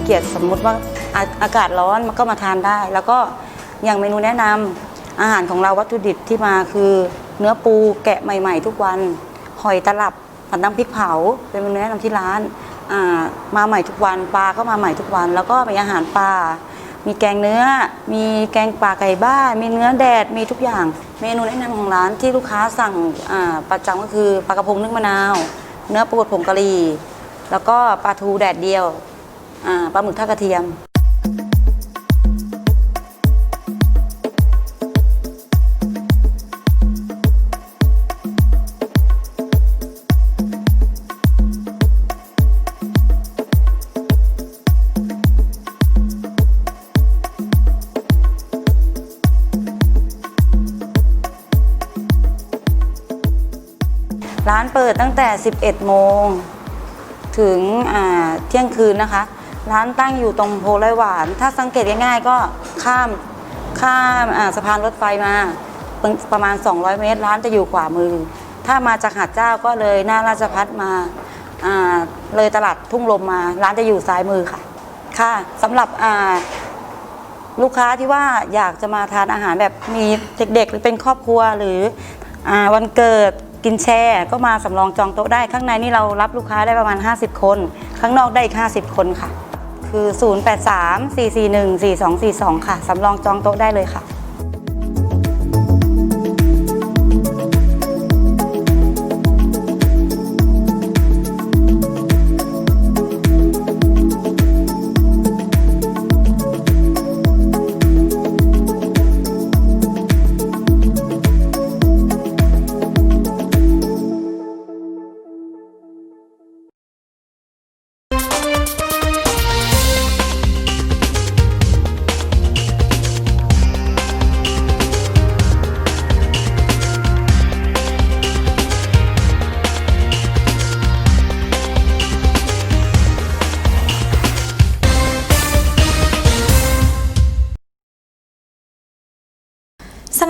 มีเกียรติสมมุติว่าอาอากาศร้อนมันก็มาทานได้ แล้วก็อย่างเมนูแนะนำอาหารของเราวัตถุดิบที่มาคือ เนื้อปูแกะใหม่ ๆ ทุกวันหอยตลับผัดน้ำพริกเผา เป็นเมนูแนะนำที่ร้านามาใหม่ทุกวันปลาก็มาใหม่ทุกวัน แล้วก็มีอาหารปลามีแกงเนื้อ มีแกงป่าไก่บ้านมีเนื้อแดดมีทุกอย่าง เมนูแนะนำของร้านที่ลูกค้าสั่งประจำก็คือปลากระพงนึ่งมะนาว เนื้อปูดผงกะหรี่แล้วก็ปลาทูแดดเดียว ปลาหมึกทอดกระเทียม ร้านเปิดตั้งแต่ 11 โมง ถึงเที่ยงคืนนะคะ ร้านตั้งอยู่ตรงโพไร่หวาน ถ้าสังเกตง่ายๆก็ข้ามข้ามสะพานรถไฟมาประประมาณ 200 เมตร ร้านจะอยู่ขวามือ ถ้ามาจากหาดเจ้าก็เลยหน้าราชพัฒมาอ่าเลยตลาดทุ่งลมมา ร้านจะอยู่ซ้ายมือค่ะ ค่ะสำหรับลูกค้าที่ว่าอยากจะมาทานอาหารแบบมีเด็กๆ หรือเป็นครอบครัวหรืออวันเกิดกินแช่ก็มาสำรองจองโต๊ะได้ข้างในนี่เรารับลูกค้าได้ประมาณ 50 คน ข้างนอกได้อีก 50 คนค่ะ คือ 0834414242 ค่ะ สำรองจองโต๊ะได้เลยค่ะ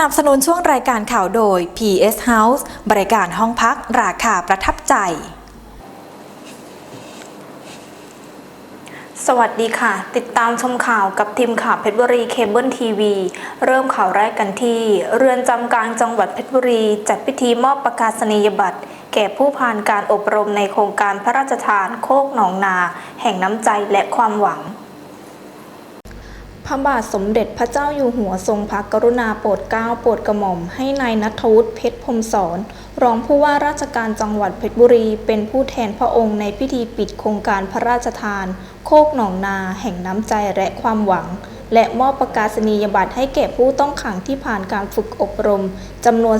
นับสนุนช่วงรายการข่าวโดย PS House บริการห้องพักราคาประทับใจ สวัสดีค่ะ ติดตามชมข่าวกับทีมข่าวเพชรบุรีเคเบิลทีวี เริ่มข่าวแรกกันที่ เรือนจำกลางจังหวัดเพชรบุรี จัดพิธีมอบประกาศนียบัตร แก่ผู้ผ่านการอบรมในโครงการพระราชทานโคกหนองนา แห่งน้ำใจและความหวัง ระบาทสมเด็จพระเจ้าอยู่หัวทรงพระกรุณาโปรดเกล้าโปรดกระหม่อมให้นายนัทวุฒิเพชรพรมสอนรองผู้ว่าราชการจังหวัดเพชรบุรี เป็นผู้แทนพระองค์ในพิธีปิดโครงการพระราชทาน โคกหนองนาแห่งน้ำใจและความหวัง และมอบประกาศนียบัตรให้แก่ผู้ต้องขังที่ผ่านการฝึกอบรมจำนวน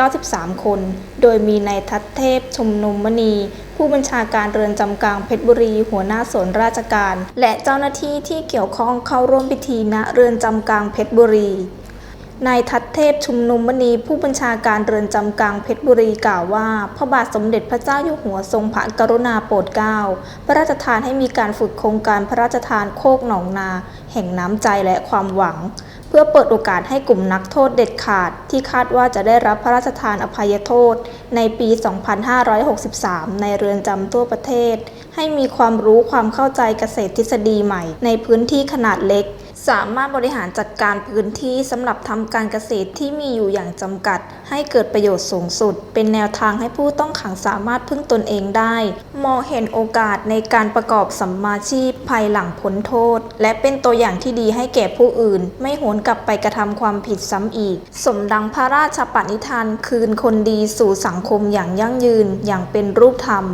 293 คน โดยมีนายทัศเทพชมนุมมณี ผู้บัญชาการเรือนจำกลางเพชรบุรี หัวหน้าส่วนราชการ และเจ้าหน้าที่ที่เกี่ยวข้องเข้าร่วมพิธีณเรือนจำกลางเพชรบุรี นายทัศเทพชุมนุมมณีผู้บัญชาการเรือนจำกลางเพชรบุรีกล่าวว่า พระบาทสมเด็จพระเจ้าอยู่หัวทรงพระกรุณาโปรดเกล้าพระราชทานให้มีการฝึกโครงการพระราชทานโคกหนองนา แห่งน้ำใจและความหวัง เพื่อเปิดโอกาสให้กลุ่มนักโทษเด็ดขาด ที่คาดว่าจะได้รับพระราชทานอภัยโทษ ในปี 2563 ในเรือนจำทั่วประเทศ ให้มีความรู้ความเข้าใจเกษตรทฤษฎีใหม่ ในพื้นที่ขนาดเล็ก สามารถบริหารจัดการพื้นที่สำหรับทำการเกษตรที่มีอยู่อย่างจำกัด ให้เกิดประโยชน์สูงสุด เป็นแนวทางให้ผู้ต้องขังสามารถพึ่งตนเองได้ มองเห็นโอกาสในการประกอบสัมมาชีพภายหลังพ้นโทษ และเป็นตัวอย่างที่ดีให้แก่ผู้อื่น ไม่หวนกลับไปกระทำความผิดซ้ำอีก สมดังพระราชปณิธานคืนคนดีสู่สังคมอย่างยั่งยืนอย่างเป็นรูปธรรม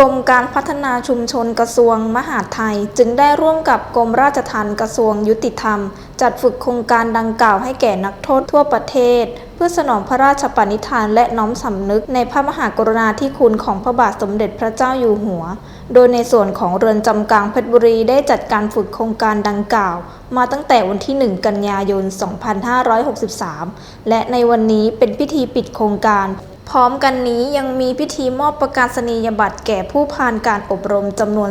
กรมการพัฒนาชุมชนกระทรวงมหาดไทย จึงได้ร่วมกับกรมราชทัณฑ์กระทรวงยุติธรรม จัดฝึกโครงการดังกล่าวให้แก่นักโทษทั่วประเทศ เพื่อสนองพระราชปณิธานและน้อมสำนึกในพระมหากรุณาธิคุณของพระบาทสมเด็จพระเจ้าอยู่หัว โดยในส่วนของเรือนจำกลางเพชรบุรีได้จัดการฝึกโครงการดังกล่าว มาตั้งแต่วันที่ 1 กันยายน 2563 และในวันนี้เป็นพิธีปิดโครงการ พร้อมกันนี้ยังมีพิธีมอบประกาศนียบัตรแก่ผู้ผ่านการอบรมจำนวน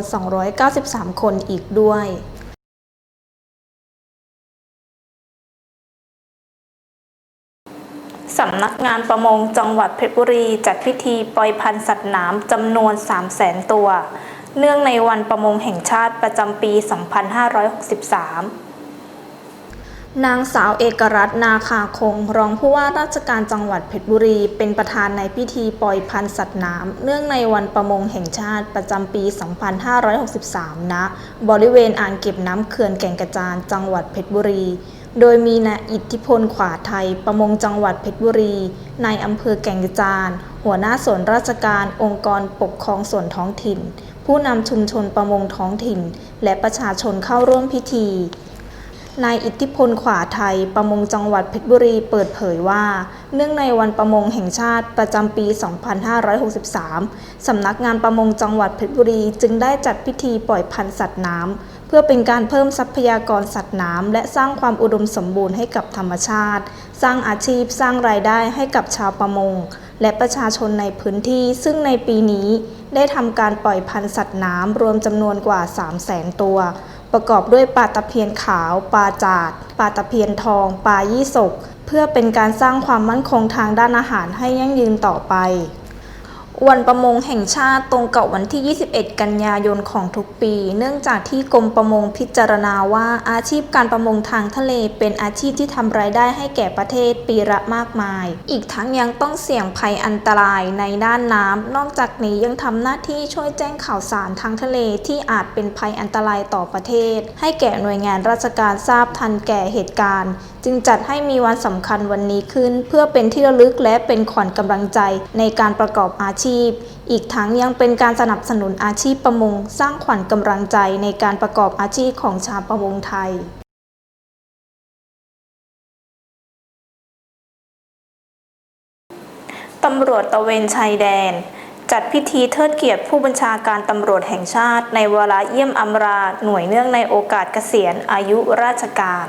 293 คนอีกด้วยสำนักงานประมงจังหวัดเพชรบุรีจัดพิธีปล่อยพันธุ์สัตว์น้ำจำนวน 3 0 0แสนตัว เนื่องในวันประมงแห่งชาติประจำปี 2563 นางสาวเอกรัตน์นาคาคง รองผู้ว่าราชการจังหวัดเพชรบุรี เป็นประธานในพิธีปล่อยพันธุ์สัตว์น้ำเนื่องในวันประมงแห่งชาติประจำปี 2563 ณ บริเวณอ่างเก็บน้ำเขื่อนแก่งกระจานจังหวัดเพชรบุรี โดยมีนายอิทธิพลขวาไทย ประมงจังหวัดเพชรบุรีนายอำเภอแก่งกระจานหัวหน้าส่วนราชการองค์กรปกครองส่วนท้องถิ่น ผู้นำชุมชนประมงท้องถิ่น และประชาชนเข้าร่วมพิธี นายอิทธิพลขวาไทย ประมงจังหวัดเพชรบุรีเปิดเผยว่า เนื่องในวันประมงแห่งชาติประจำปี 2563 สำนักงานประมงจังหวัดเพชรบุรีจึงได้จัดพิธีปล่อยพันธุ์สัตว์น้ำ เพื่อเป็นการเพิ่มทรัพยากรสัตว์น้ำ และสร้างความอุดมสมบูรณ์ให้กับธรรมชาติ สร้างอาชีพสร้างรายได้ให้กับชาวประมง และประชาชนในพื้นที่ ซึ่งในปีนี้ได้ทำการปล่อยพันธุ์สัตว์น้ำรวมจำนวนกว่า 3 0 0แสนตัว ประกอบด้วยปลาตะเพียนขาว ปลาจาดปลาตะเพียนทอง ปลายี่สก เพื่อเป็นการสร้างความมั่นคงทางด้านอาหารให้ยั่งยืนต่อไป วันประมงแห่งชาติตรงกับวันที่ 21 กันยายนของทุกปี เนื่องจากที่กรมประมงพิจารณาว่าอาชีพการประมงทางทะเลเป็นอาชีพที่ทำรายได้ให้แก่ประเทศปีละมากมาย อีกทั้งยังต้องเสี่ยงภัยอันตรายในด้านน้ำ นอกจากนี้ยังทำหน้าที่ช่วยแจ้งข่าวสารทางทะเลที่อาจเป็นภัยอันตรายต่อประเทศ ให้แก่หน่วยงานราชการทราบทันแก่เหตุการณ์ จึงจัดให้มีวันสำคัญวันนี้ขึ้น เพื่อเป็นที่ระลึกและเป็นขวัญกำลังใจในการประกอบอาชีพ อีกทั้งยังเป็นการสนับสนุนอาชีพประมง สร้างขวัญกำลังใจในการประกอบอาชีพของชาวประมงไทยตำรวจตะเวนชายแดน จัดพิธีเทิดเกียรติผู้บัญชาการตำรวจแห่งชาติ ในเวลาเยี่ยมอำราหน่วยเนื่องในโอกาสเกษียณอายุราชการ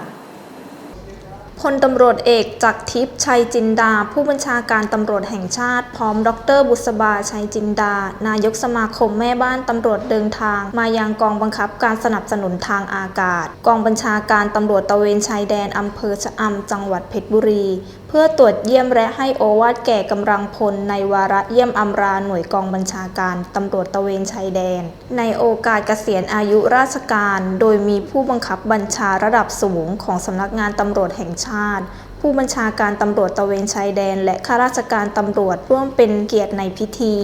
พลตำรวจเอกจากทิพย์ชัยจินดา ผู้บัญชาการตำรวจแห่งชาติ พร้อมดรบุษบาชัยจินดา นายกสมาคมแม่บ้านตำรวจเดินทาง มายังกองบังคับการสนับสนุนทางอากาศ กองบัญชาการตำรวจตะเวนชายแดนอำเภอชะอำจังหวัดเพชรบุรี พื่อตรวจเยี่ยมและให้โอวาทแก่กำลังพลในวาระเยี่ยมอำราหน่วยกองบัญชาการตำรวจตะเวนชายแดน ในโอกาสเกษียณอายุราชการ โดยมีผู้บังคับบัญชาระดับสูงของสำนักงานตำรวจแห่งชาติ ผู้บัญชาการตำรวจตะเวนชายแดน และข้าราชการตำรวจร่วมเป็นเกียรติในพิธี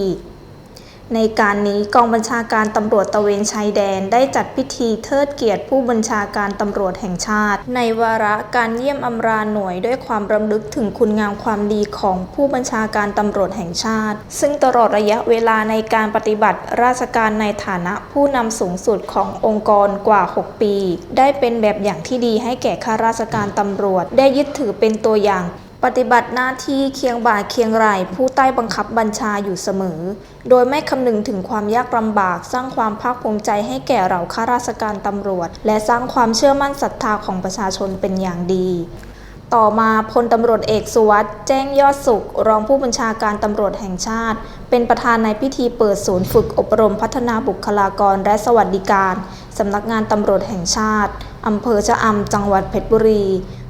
ในการนี้กองบัญชาการตำรวจตะเวนชายแดนได้จัดพิธีเทิดเกียรติผู้บัญชาการตำรวจแห่งชาติ ในวาระการเยี่ยมอำราหน่วยด้วยความรำลึกถึงคุณงามความดีของผู้บัญชาการตำรวจแห่งชาติ ซึ่งตลอดระยะเวลาในการปฏิบัติราชการในฐานะผู้นำสูงสุดขององค์กรกว่า 6 ปี ได้เป็นแบบอย่างที่ดีให้แก่ข้าราชการตำรวจ ได้ยึดถือเป็นตัวอย่าง ปฏิบัติหน้าที่เคียงบ่าเคียงไหล่ผู้ใต้บังคับบัญชาอยู่เสมอ โดยไม่คำนึงถึงความยากลำบาก สร้างความภาคภูมิใจให้แก่เราข้าราชการตำรวจ และสร้างความเชื่อมั่นศรัทธาของประชาชนเป็นอย่างดี ต่อมาพลตำรวจเอกสุวัสด์แจ้งยอดสุข รองผู้บัญชาการตำรวจแห่งชาติ เป็นประธานในพิธีเปิดศูนย์ฝึกอบรมพัฒนาบุคลากรและสวัสดิการ สำนักงานตำรวจแห่งชาติ อำเภอชะอำจังหวัดเพชรบุรี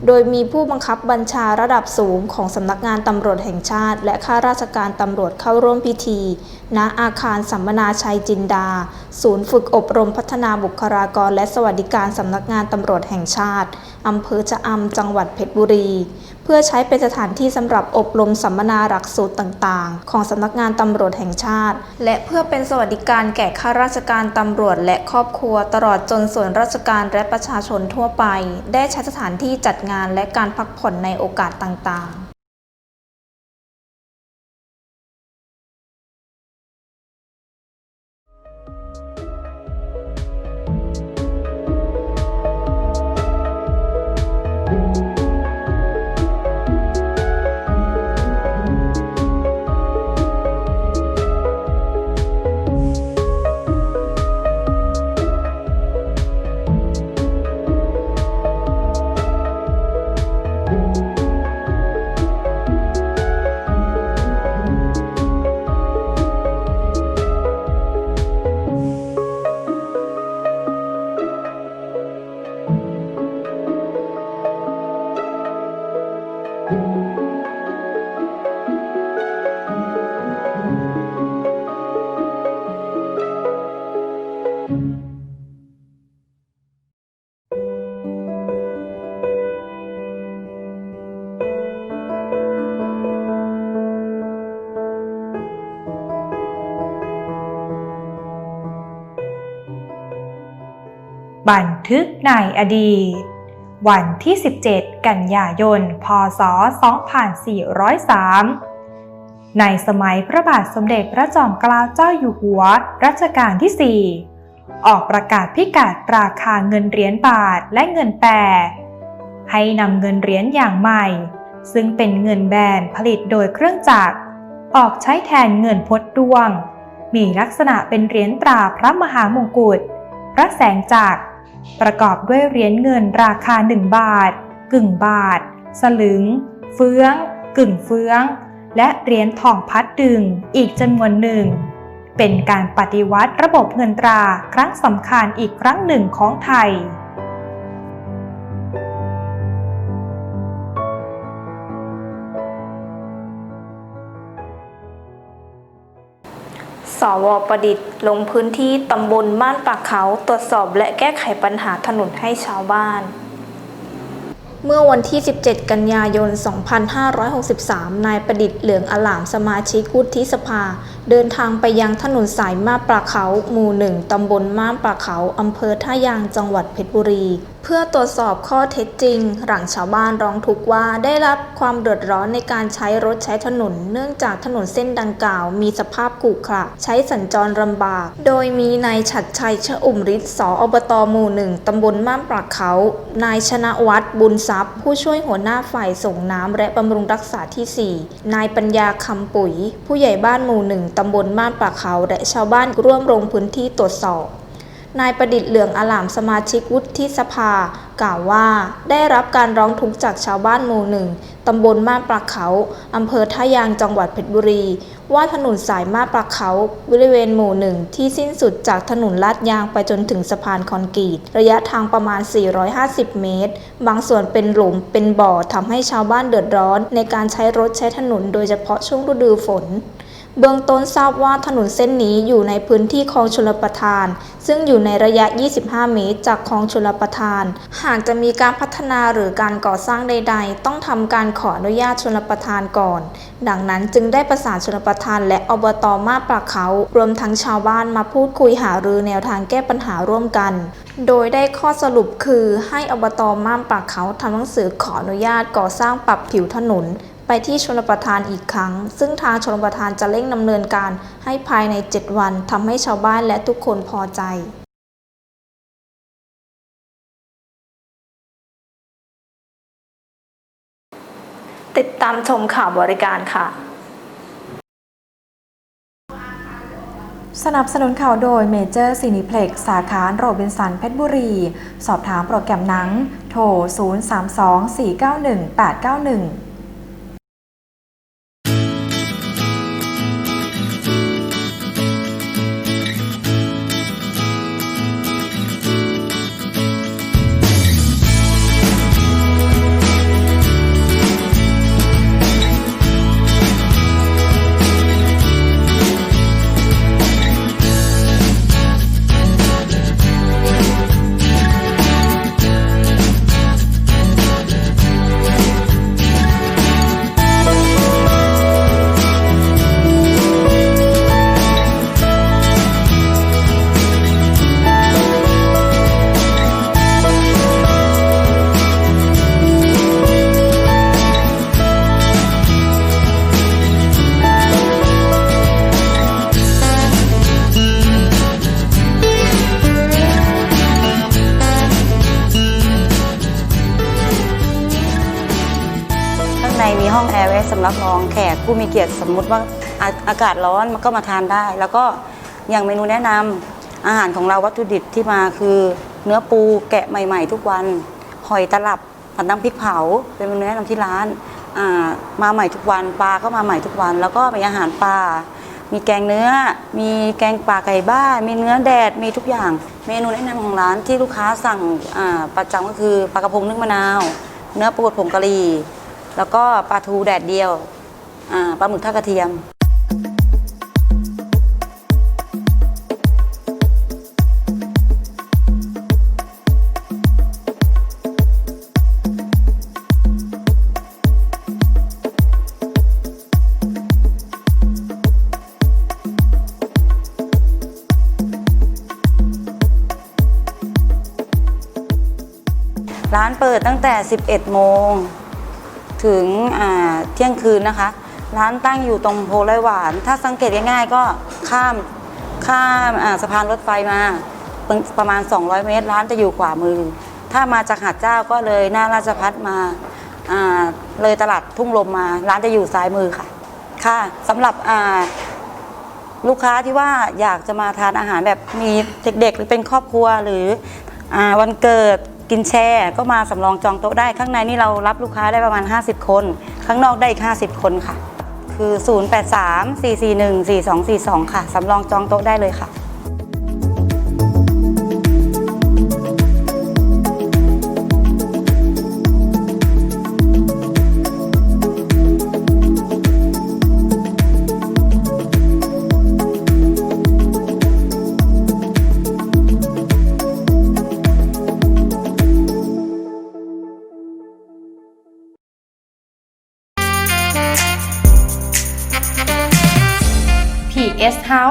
โดยมีผู้บังคับบัญชาระดับสูงของสำนักงานตำรวจแห่งชาติ และข้าราชการตำรวจเข้าร่วมพิธี ณ อาคารสัมมนาชัยจินดา ศูนย์ฝึกอบรมพัฒนาบุคลากรและสวัสดิการสำนักงานตำรวจแห่งชาติ อำเภอชะอำจังหวัดเพชรบุรี พื่อใช้เป็นสถานที่สำหรับอบรมสัมมนาหลักสูตรต่างๆ ของสำนักงานตำรวจแห่งชาติ และเพื่อเป็นสวัสดิการแก่ข้าราชการตำรวจและครอบครัว ตลอดจนส่วนราชการและประชาชนทั่วไป ได้ใช้สถานที่จัดงานและการพักผ่อนในโอกาสต่างๆ บันทึกในอดีต วันที่ 17 กันยายน พศ 2403 ในสมัยพระบาทสมเด็จพระจอมเกล้าเจ้าอยู่หัว รัชกาลที่ 4 ออกประกาศพิกัดราคาเงินเหรียญบาทและเงินแปร ให้นำเงินเหรียญอย่างใหม่ ซึ่งเป็นเงินแบนผลิตโดยเครื่องจักร ออกใช้แทนเงินพดดวง มีลักษณะเป็นเหรียญตราพระมหามงกุฎพระแสงจักร ประกอบด้วยเหรียญเงินราคา 1 บาท กึ่งบาท สลึง เฟื้อง กึ่งเฟื้อง และเหรียญทองพัดดึงอีกจำนวนหนึ่ง เป็นการปฏิวัติระบบเงินตราครั้งสำคัญอีกครั้งหนึ่งของไทย สวประดิษฐ์ ลงพื้นที่ตำบลบ้านปากเขาตรวจสอบและแก้ไขปัญหาถนนให้ชาวบ้าน เมื่อวันที่ 17 กันยายน 2563 นายประดิษฐ์เหลืองอลามสมาชิกวุฒิสภา เดินทางไปยังถนนสายมาปลาเขา หมู่หนึ่งตำบลมาปลาเขาอำเภอท่ายางจังหวัดเพชรบุรี เพื่อตรวจสอบข้อเท็จจริง หลังชาวบ้านร้องทุกข์ว่าได้รับความเดือดร้อนในการใช้รถใช้ถนน เนื่องจากถนนเส้นดังกล่าว มีสภาพขรุขระใช้สัญจรลำบาก โดยมีนายฉัดชัยชอุ่มฤทธิ์สออบตหมู่หนึ่งตำบลมาบปลาเขา นายชนะวัฒน์บุญทรัพย์ ผู้ช่วยหัวหน้าฝ่ายส่งน้ำและบำรุงรักษาที่ 4 นายปัญญาคำปุ๋ย ผู้ใหญ่บ้านหมู่หนึ่งตำบลบ้านปากเขาและชาวบ้านร่วมลงพื้นที่ตรวจสอบ นายประดิษฐ์เหลืองอลามสมาชิกวุฒิสภา กล่าวว่า ได้รับการร้องทุกข์จากชาวบ้านหมู่หนึ่งตำบลมาบปลาเขาอำเภอท่ายางจังหวัดเพชรบุรี ว่าถนนสายมาบปลาเขาบริเวณหมู่หนึ่งที่สิ้นสุดจากถนนลาดยางไปจนถึงสะพานคอนกรีต ระยะทางประมาณ 450 เมตร บางส่วนเป็นหลุมเป็นบ่อทำให้ชาวบ้านเดือดร้อน ในการใช้รถใช้ถนนโดยเฉพาะช่วงฤดูฝน เบื้องต้นทราบว่าถนนเส้นนี้อยู่ในพื้นที่คลองชลประทาน ซึ่งอยู่ในระยะ 25 เมตร จากคลองชลประทาน หากจะมีการพัฒนาหรือการก่อสร้างใด ๆ ต้องทำการขออนุญาตชลประทานก่อน ดังนั้นจึงได้ประสานชลประทานและอบตมาปลาเขา รวมทั้งชาวบ้านมาพูดคุยหารือแนวทางแก้ปัญหาร่วมกัน โดยได้ข้อสรุปคือให้อบตมามปากเขาทำหนังสือขออนุญาตก่อสร้างปรับผิวถนน ไปที่ชลประทานอีกครั้ง ซึ่งทางชลประทานจะเร่งดำเนินการให้ภายใน 7 วันทำให้ชาวบ้านและทุกคนพอใจติดตามชมข่าวบริการค่ะ สนับสนุนข่าวโดยเมเจอร์ซีนิเพล็กสาขาโรบินสันเพชรบุรี สอบถามโปรแกรมหนัง โทร 032 491 891 ผู้มีเกียรติสมมุติว่าอาอากาศร้อนมันก็มาทานได้ แล้วก็อย่างเมนูแนะนำอาหารของเราวัตถุดิบที่มาคือ เนื้อปูแกะใหม่ ๆ ทุกวันหอยตลับผัดน้ำพริกเผา เป็นเมนูแนะนำที่ร้านอ่ามาใหม่ทุกวันปลาก็มาใหม่ทุกวัน แล้วก็มีอาหารปลามีแกงเนื้อ มีแกงป่าไก่บ้านมีเนื้อแดดมีทุกอย่าง เมนูแนะนำของร้านที่ลูกค้าสั่งอ่าประจำก็คือปลากระพงนึ่งมะนาว เนื้อปูผงกะหรี่แล้วก็ปลาทูแดดเดียว อ่าปลาหมึกทอดกระเทียม ร้านเปิดตั้งแต่ 11 โมง ถึงอ่าเที่ยงคืนนะคะ ร้านตั้งอยู่ตรงโพไรหวาน ถ้าสังเกตง่ายๆก็ข้ามข้ามสะพานรถไฟมาประมาณ 200 เมตร ร้านจะอยู่ขวามือ ถ้ามาจากหาดเจ้าก็เลยหน้าราชพัฒมาอ่าเลยตลาดทุ่งลมมา ร้านจะอยู่ซ้ายมือค่ะ ค่ะสำหรับลูกค้าที่ว่าอยากจะมาทานอาหารแบบมีเด็กๆหรือเป็นครอบครัวหรืออวันเกิดกินแช่ก็มาสำรองจองโต๊ะได้ ข้างในนี่เรารับลูกค้าได้ประมาณ 50 คน ข้างนอกได้อีก 50 คนค่ะ คือ 0834414242 ค่ะ สำรองจองโต๊ะได้เลยค่ะ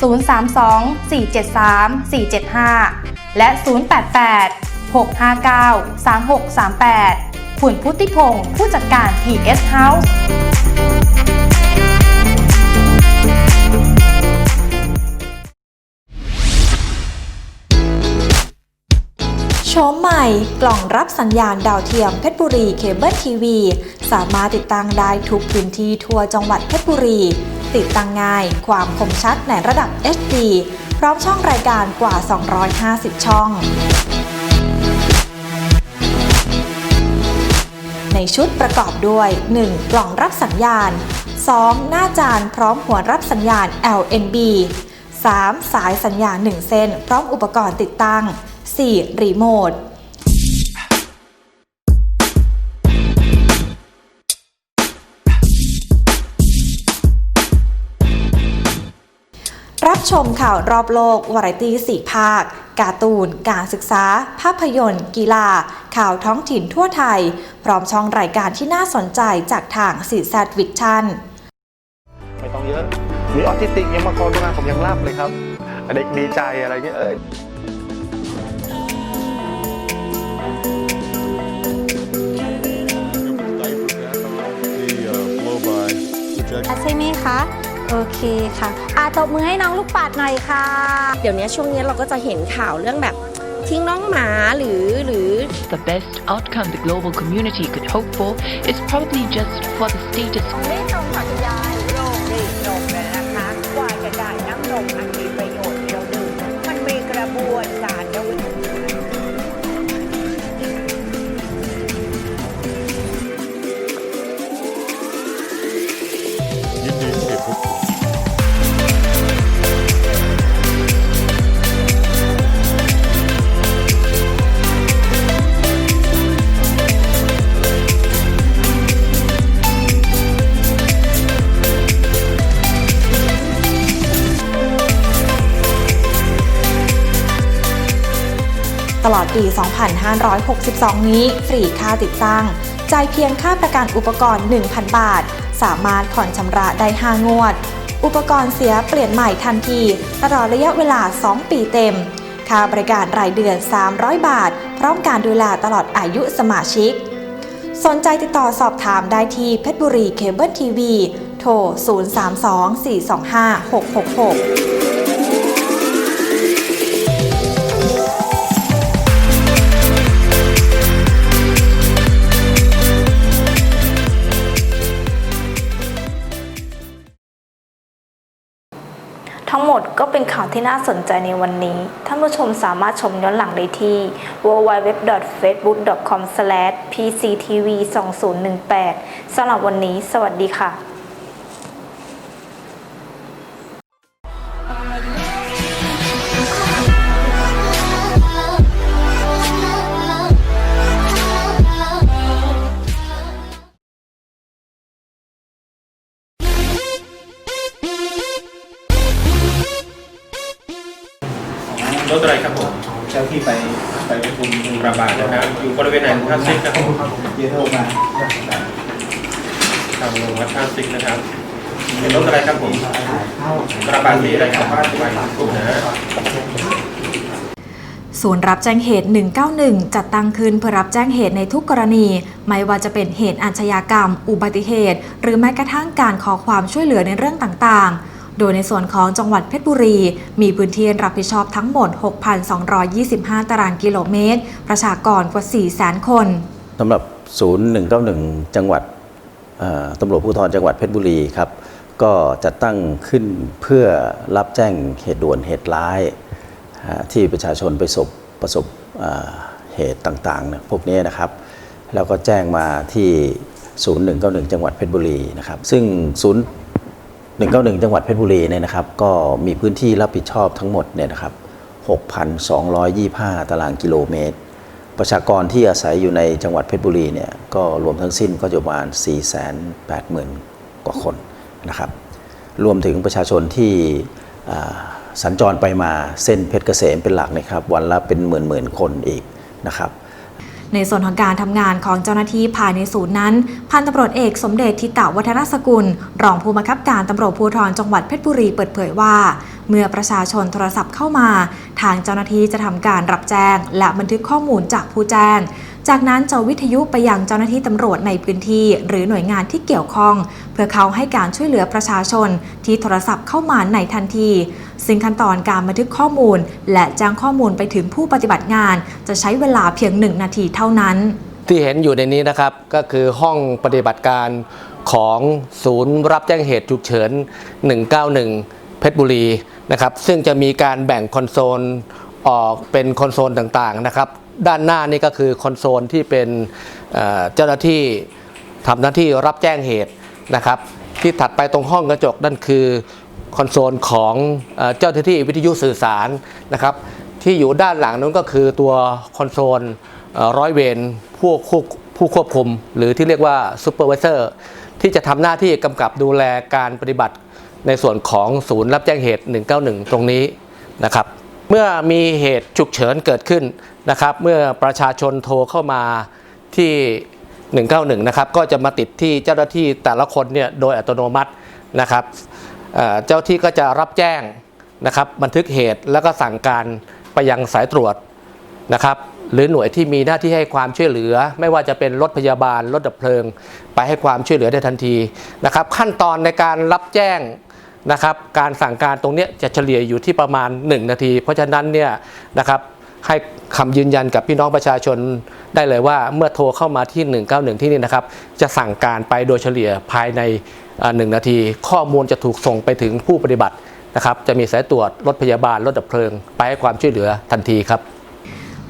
032 473 475 และ 088 659 3638คุณพุทธิพงศ์ผู้จัดการ PS House โฉมใหม่กล่องรับสัญญาณดาวเทียมเพชรบุรีเคเบิลทีวี สามารถติดตั้งได้ทุกพื้นที่ทั่วจังหวัดเพชรบุรี ติดตั้งง่ายความคมชัดในระดับ HD พร้อมช่องรายการกว่า 250 ช่อง ในชุดประกอบด้วย 1. กล่องรับสัญญาณ 2. หน้าจานพร้อมหัวรับสัญญาณ LNB 3. สายสัญญาณ 1 เส้น พร้อมอุปกรณ์ติดตั้ง 4. รีโมทรับชมข่าวรอบโลก วาไรตี้สี่ภาค การ์ตูน การศึกษา ภาพยนตร์ กีฬา ข่าวท้องถิ่นทั่วไทย พร้อมช่องรายการที่น่าสนใจจากทางสีแซดวิชั่นไม่ต้องเยอะ มีออทิสติกยังมาคอดูงานผมยังรับเลยครับ เด็กดีใจอะไรเงี้ยเอ้ย ใช่ไหมคะ โอเคค่ะอาตบมือให้น้องลูกปัดหน่อยค่ะ เดี๋ยวนี้ช่วงนี้เราก็จะเห็นข่าวเรื่องแบบทิ้งน้องหมาหรือหรือ The best outcome the global community could hope for is probably just for the status รี ตลอดปี 2562 นี้ ฟรีค่าติดตั้ง จ่ายเพียงค่าประกันอุปกรณ์ 1,000 บาท สามารถผ่อนชำระได้ 5 งวด อุปกรณ์เสียเปลี่ยนใหม่ทันที ตลอดระยะเวลา 2 ปีเต็ม ค่าบริการรายเดือน 300 บาท พร้อมการดูแลตลอดอายุสมาชิก สนใจติดต่อสอบถามได้ที่เพชรบุรีเคเบิลทีวี โทร 032 425 666 ข่าวที่น่าสนใจในวันนี้ ท่านผู้ชมสามารถชมย้อนหลังได้ที่ www.facebook.com/pctv2018 สำหรับวันนี้ สวัสดีค่ะ รับแจ้งเหตุ 191 จัดตั้งขึ้นเพื่อรับแจ้งเหตุในทุกกรณี ไม่ว่าจะเป็นเหตุอาชญากรรม อุบัติเหตุ หรือแม้กระทั่งการขอความช่วยเหลือในเรื่องต่างๆโดยในส่วนของจังหวัดเพชรบุรี มีพื้นที่รับผิดชอบทั้งหมด 6,225 ตารางกิโลเมตร ประชากรกว่า 400,000 คนสำหรับศูนย์191 จังหวัดตำรวจภูธรจังหวัดเพชรบุรีครับ ก็จัดตั้งขึ้นเพื่อรับแจ้งเหตุด่วนเหตุร้ายที่ประชาชนไปสบ ประสบเหตุต่างๆพวกนี้นะครับ แล้วก็แจ้งมาที่ศูนย์191 จังหวัดเพชรบุรีนะครับ ซึ่งศูนย์191 จังหวัดเพชรบุรีเนี่ยนะครับ ก็มีพื้นที่รับผิดชอบทั้งหมดเนี่ยนะครับ 6,225 ตารางกิโลเมตร ประชากรที่อาศัยอยู่ในจังหวัดเพชรบุรีเนี่ยก็รวมทั้งสิ้นก็จะประมาณ 480,000 กว่าคนนะครับ รวมถึงประชาชนที่อ่า สัญจรไปมาเส้นเพชรเกษมเป็นหลักนะครับ วันละเป็นหมื่นๆคนอีกนะครับในส่วนของการทำงานของเจ้าหน้าที่ภายในศูนย์นั้น พันตำรวจเอกสมเด็จทิตาวัฒนสกุล รองผู้บังคับการตำรวจภูธรจังหวัดเพชรบุรีเปิดเผยว่า เมื่อประชาชนโทรศัพท์เข้ามา ทางเจ้าหน้าที่จะทำการรับแจ้ง และบันทึกข้อมูลจากผู้แจ้ง จากนั้นจะวิทยุไปยังเจ้าหน้าที่ตำรวจในพื้นที่ หรือหน่วยงานที่เกี่ยวข้อง เพื่อเขาให้การช่วยเหลือประชาชนที่โทรศัพท์เข้ามาในทันที ซึ่งขั้นตอนการบันทึกข้อมูล และแจ้งข้อมูลไปถึงผู้ปฏิบัติงาน จะใช้เวลาเพียงหนึ่งนาทีเท่านั้น ที่เห็นอยู่ในนี้นะครับก็คือห้องปฏิบัติการของศูนย์รับแจ้งเหตุฉุกเฉิน 191 เพชรบุรีนะครับซึ่งจะมีการแบ่งคอนโซลออกเป็นคอนโซลต่างๆนะครับ ด้านหน้านี่ก็คือคอนโซลที่เป็นเจ้าหน้าที่ทำหน้าที่รับแจ้งเหตุนะครับ ที่ถัดไปตรงห้องกระจกนั่นคือคอนโซลของเจ้าหน้าที่วิทยุสื่อสารนะครับ ที่อยู่ด้านหลังนั้นก็คือตัวคอนโซลร้อยเวรผู้ควบผู้ควบคุม หรือที่เรียกว่าซูเปอร์วิเซอร์ที่จะทำหน้าที่กำกับดูแลการปฏิบัติในส่วนของศูนย์รับแจ้งเหตุ 191 ตรงนี้นะครับ เมื่อมีเหตุฉุกเฉินเกิดขึ้นนะครับ เมื่อประชาชนโทรเข้ามาที่ 191 นะครับ ก็จะมาติดที่เจ้าหน้าที่แต่ละคนเนี่ยโดยอัตโนมัตินะครับเอ่อเจ้าที่ก็จะรับแจ้งนะครับบันทึกเหตุแล้วก็สั่งการไปยังสายตรวจนะครับ หรือหน่วยที่มีหน้าที่ให้ความช่วยเหลือ ไม่ว่าจะเป็นรถพยาบาลรถดับเพลิง ไปให้ความช่วยเหลือได้ทันทีนะครับ ขั้นตอนในการรับแจ้ง นะครับการสั่งการตรงนี้จะเฉลี่ยอยู่ที่ประมาณ 1 นาที เพราะฉะนั้นเนี่ยนะครับให้คำยืนยันกับพี่น้องประชาชนได้เลยว่าเมื่อโทรเข้ามาที่ 191 ที่นี่นะครับ จะสั่งการไปโดยเฉลี่ยภายในเอ่อหนึ่งนาที ข้อมูลจะถูกส่งไปถึงผู้ปฏิบัตินะครับ จะมีสายตรวจรถพยาบาลรถดับเพลิง ไปให้ความช่วยเหลือทันทีครับ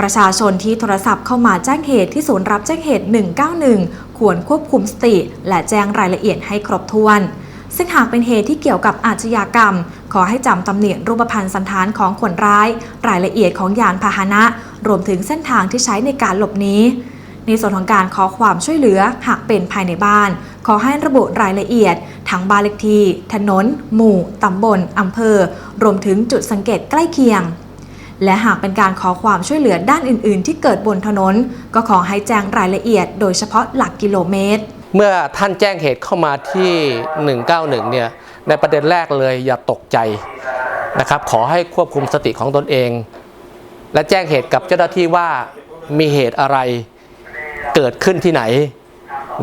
ประชาชนที่โทรศัพท์เข้ามาแจ้งเหตุที่ศูนย์รับแจ้งเหตุ 191 ควรควบคุมสติ และแจ้งรายละเอียดให้ครบถ้วน ซึ่งหากเป็นเหตุที่เกี่ยวกับอาชญากรรม ขอให้จำตำเนียรูปพรรณสันฐานของคนร้าย รายละเอียดของยานพาหนะ รวมถึงเส้นทางที่ใช้ในการหลบหนีในส่วนของการขอความช่วยเหลือหากเป็นภายในบ้าน ขอให้ระบุรายละเอียด ทั้งบ้านเลขที่ ถนน หมู่ ตำบล อำเภอ รวมถึงจุดสังเกตใกล้เคียง และหากเป็นการขอความช่วยเหลือด้านอื่น ๆ ที่เกิดบนถนน ก็ขอให้แจ้งรายละเอียด โดยเฉพาะหลักกิโลเมตร เมื่อท่านแจ้งเหตุเข้ามาที่ 191 เนี่ย ในประเด็นแรกเลยอย่าตกใจนะครับ ขอให้ควบคุมสติของตนเอง และแจ้งเหตุกับเจ้าหน้าที่ว่ามีเหตุอะไรเกิดขึ้นที่ไหน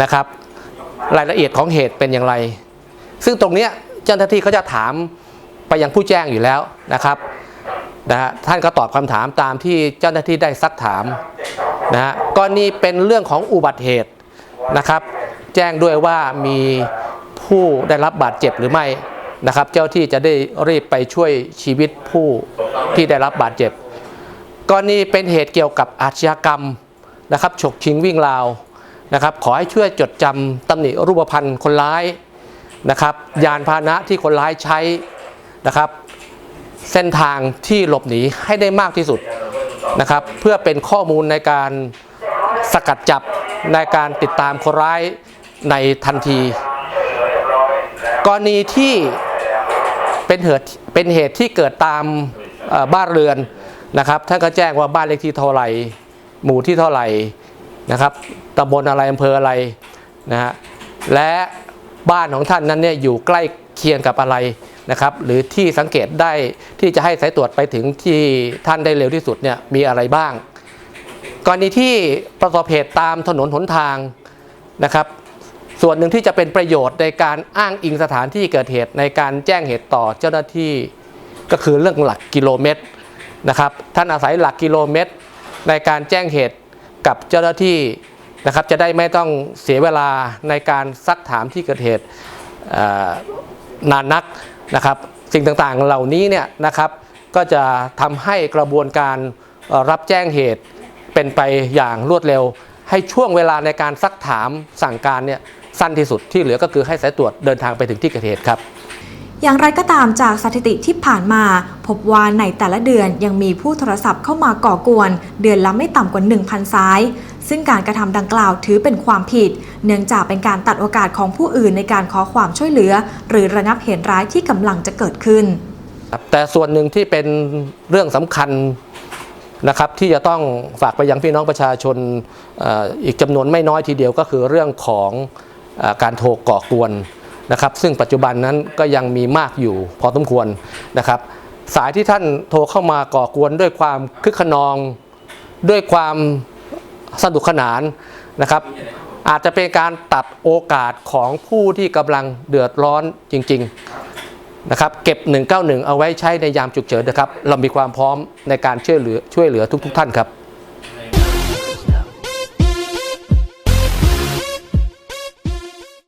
นะครับ รายละเอียดของเหตุเป็นอย่างไร ซึ่งตรงนี้เจ้าหน้าที่เขาจะถามไปยังผู้แจ้งอยู่แล้วนะครับนะฮะท่านก็ตอบคำถามตามที่เจ้าหน้าที่ได้ซักถามนะฮะกรณีเป็นเรื่องของอุบัติเหตุนะครับ แจ้งด้วยว่ามีผู้ได้รับบาดเจ็บหรือไม่นะครับ เจ้าที่จะได้รีบไปช่วยชีวิตผู้ที่ได้รับบาดเจ็บกรณีเป็นเหตุเกี่ยวกับอาชญากรรมนะครับฉกชิงวิ่งราวนะครับ ขอให้ช่วยจดจำตำหนิรูปพรรณคนร้ายนะครับ ยานพาหนะที่คนร้ายใช้นะครับ เส้นทางที่หลบหนีให้ได้มากที่สุดนะครับ เพื่อเป็นข้อมูลในการสกัดจับในการติดตามคนร้าย ในทันที กรณีที่เป็นเหตุเป็นเหตุที่เกิดตามบ้านเรือนนะครับท่านก็แจ้งว่าบ้านเลขที่เท่าไหร่ หมู่ที่เท่าไหร่นะครับตำบลอะไรอำเภออะไรนะฮะและบ้านของท่านนั้นเนี่ยอยู่ใกล้เคียงกับอะไรนะครับ หรือที่สังเกตได้ที่จะให้สายตรวจไปถึงที่ท่านได้เร็วที่สุดเนี่ยมีอะไรบ้าง กรณีที่ประสบเหตุตามถนนหนทางนะครับ ส่วนหนึ่งที่จะเป็นประโยชน์ในการอ้างอิงสถานที่เกิดเหตุในการแจ้งเหตุต่อเจ้าหน้าที่ก็คือเรื่องหลักกิโลเมตรนะครับท่านอาศัยหลักกิโลเมตร ในการแจ้งเหตุกับเจ้าหน้าที่นะครับจะได้ไม่ต้องเสียเวลาในการซักถามที่เกิดเหตุนานนักนะครับสิ่งต่างๆเหล่านี้เนี่ยนะครับก็จะทำให้กระบวนการรับแจ้งเหตุเป็นไปอย่างรวดเร็ว ให้ช่วงเวลาในการซักถามสั่งการเนี่ย สั้นที่สุดที่เหลือก็คือให้สายตรวจเดินทางไปถึงที่เกิดเหตุครับอย่างไรก็ตามจากสถิติที่ผ่านมา พบว่าในแต่ละเดือนยังมีผู้โทรศัพท์เข้ามาก่อกวน เดือนละไม่ต่ำกว่า 1,000 สาย ซึ่งการกระทำดังกล่าวถือเป็นความผิด เนื่องจากเป็นการตัดโอกาสของผู้อื่นในการขอความช่วยเหลือ หรือระงับเหตุร้ายที่กำลังจะเกิดขึ้นครับแต่ส่วนหนึ่งที่เป็นเรื่องสำคัญนะครับที่จะต้องฝากไปยังพี่น้องประชาชนเอ่ออีกจำนวนไม่น้อยทีเดียวก็คือเรื่องของเออ การโทรก่อกวนนะครับ ซึ่งปัจจุบันนั้นก็ยังมีมากอยู่พอสมควรนะครับ สายที่ท่านโทรเข้ามาก่อกวนด้วยความคึกขนอง ด้วยความสนุกขนานนะครับ อาจจะเป็นการตัดโอกาสของผู้ที่กำลังเดือดร้อนจริง ๆนะครับ เก็บ 191 เอาไว้ใช้ในยามฉุกเฉินนะครับ เรามีความพร้อมในการช่วยเหลือช่วยเหลือทุก ๆ ท่านครับ